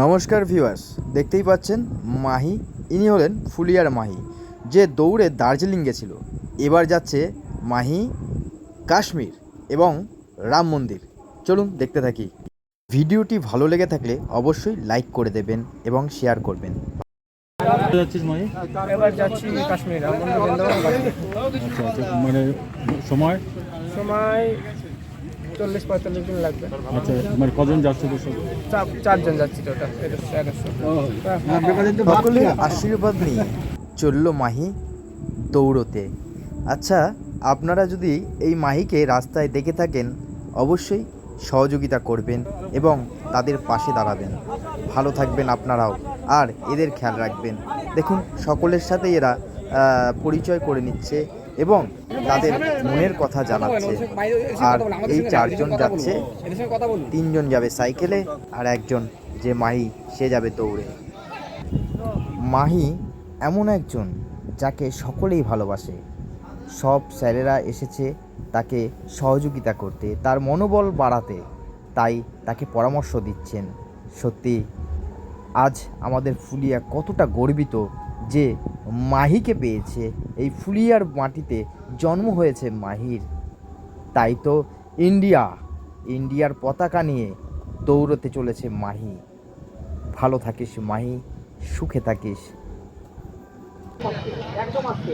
নমস্কার ভিউয়ার্স দেখতেই পাচ্ছেন মাহি ইনি হলেন ফুলিয়ার মাহি যে দৌড়ে দার্জিলিং গেছিল এবার যাচ্ছে মাহি কাশ্মীর এবং রাম মন্দির। চলুন দেখতে থাকি। ভিডিওটি ভালো লেগে থাকলে অবশ্যই লাইক করে দেবেন এবং শেয়ার করবেন। এবার যাচ্ছি কাশ্মীর আচ্ছা আচ্ছা মানে সময়? সময় চল্লিশ পঁয়তাল্লিশ দিন লাগবে। আচ্ছা মানে কজন যাচ্ছে চারজন যাচ্ছি টোটাল সকলের আশীর্বাদ নিয়ে চলল মাহি দৌড়তে। আচ্ছা আপনারা যদি এই মাহিকে রাস্তায় দেখে থাকেন অবশ্যই সহযোগিতা করবেন এবং তাদের পাশে দাঁড়াবেন। ভালো থাকবেন আপনারাও আর এদের খেয়াল রাখবেন। দেখুন সকলের সাথে এরা পরিচয় করে নিচ্ছে। এবং তাদের মনের কথা জানাচ্ছে। আর এই চারজন যাচ্ছে। তিনজন যাবে সাইকেলে আর একজন যে মাহি, সে যাবে দৌড়ে। মাহি এমন একজন যাকে সকলেই ভালোবাসে। সব স্যারেরা এসেছে তাকে সহযোগিতা করতে, তার মনোবল বাড়াতে, তাই তাকে পরামর্শ দিচ্ছেন। সত্যি, আজ আমাদের ফুলিয়া কতটা গর্বিত যে মাহিকে পেয়েছে এই ফুলিয়ার মাটিতে জন্ম হয়েছে মাহির। তাই তো ইন্ডিয়া, ইন্ডিয়ার পতাকা নিয়ে দৌড়তে চলেছে মাহি। ভালো থাকিস মাহি, সুখে থাকিস। একদম আসছে